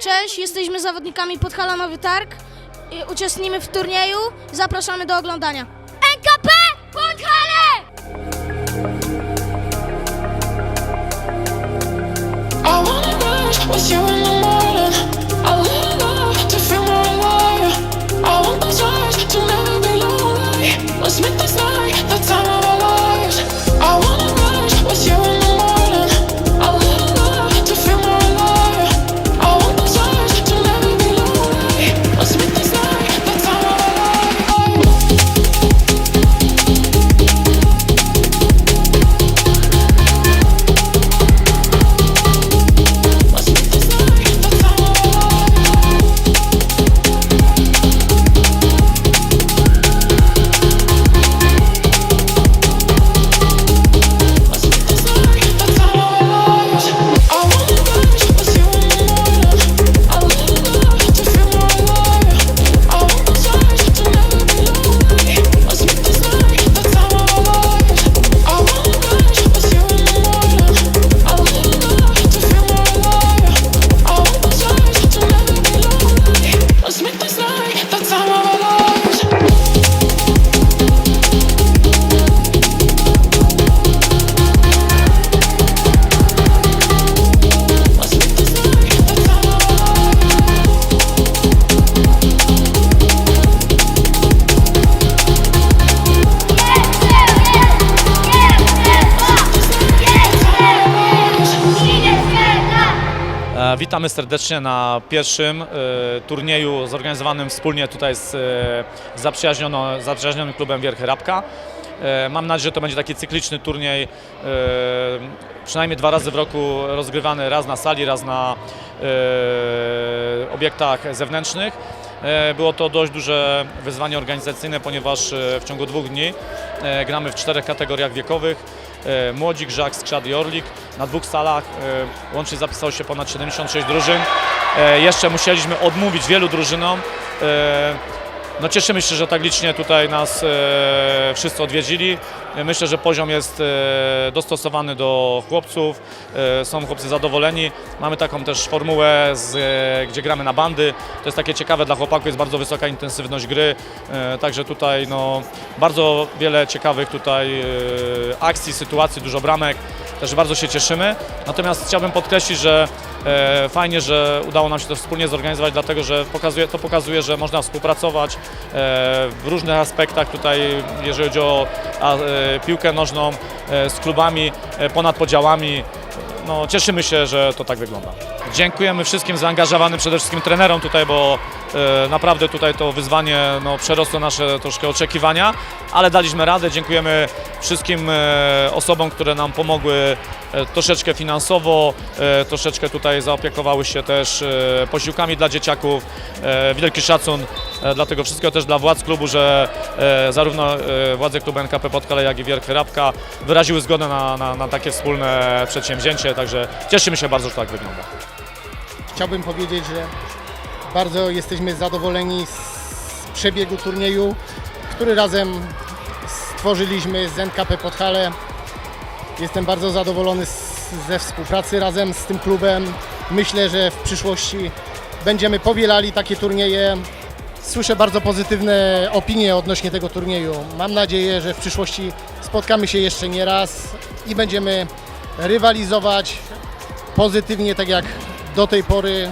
Cześć, jesteśmy zawodnikami Podhala Nowy Targ. Uczestnimy w turnieju. Zapraszamy do oglądania. NKP Podhale! I wanna you Witamy serdecznie na pierwszym e, turnieju zorganizowanym wspólnie tutaj z e, zaprzyjaźnionym klubem Wierchy Rabka. E, Mam nadzieję, że to będzie taki cykliczny turniej, przynajmniej dwa razy w roku rozgrywany, raz na sali, raz na obiektach zewnętrznych. Było to dość duże wyzwanie organizacyjne, ponieważ w ciągu dwóch dni gramy w czterech kategoriach wiekowych. E, Młodzik, Żak, Orlik. Na dwóch salach e, łącznie zapisało się ponad 76 drużyn. E, Jeszcze musieliśmy odmówić wielu drużynom. No cieszymy się, że tak licznie tutaj nas e, wszyscy odwiedzili. Myślę, że poziom jest e, dostosowany do chłopców. E, są chłopcy zadowoleni. Mamy taką też formułę, z, gdzie gramy na bandy. To jest takie ciekawe dla chłopaków, jest bardzo wysoka intensywność gry. Także tutaj no, bardzo wiele ciekawych tutaj akcji, sytuacji, dużo bramek. Też bardzo się cieszymy. Natomiast chciałbym podkreślić, że e, fajnie, że udało nam się to wspólnie zorganizować, dlatego że pokazuje, to pokazuje, że można współpracować e, w różnych aspektach tutaj, jeżeli chodzi o a, e, piłkę nożną e, z klubami e, ponad podziałami. No, cieszymy się, że to tak wygląda. Dziękujemy wszystkim zaangażowanym, przede wszystkim trenerom tutaj, bo naprawdę tutaj to wyzwanie no, przerosło nasze troszkę oczekiwania, ale daliśmy radę. Dziękujemy wszystkim e, osobom, które nam pomogły e, troszeczkę finansowo, e, troszeczkę tutaj zaopiekowały się też e, posiłkami dla dzieciaków. E, Wielki szacun e, dla tego wszystkiego, też dla władz klubu, że e, zarówno e, władze klubu NKP Podkale, jak i Wierchy Rabka wyraziły zgodę na, na, na takie wspólne przedsięwzięcie, także cieszymy się bardzo, że tak wygląda. Chciałbym powiedzieć, że bardzo jesteśmy zadowoleni z przebiegu turnieju, który razem stworzyliśmy z NKP Podhale. Jestem bardzo zadowolony z, ze współpracy razem z tym klubem. Myślę, że w przyszłości będziemy powielali takie turnieje. Słyszę bardzo pozytywne opinie odnośnie tego turnieju. Mam nadzieję, że w przyszłości spotkamy się jeszcze nie raz i będziemy rywalizować pozytywnie, tak jak do tej pory.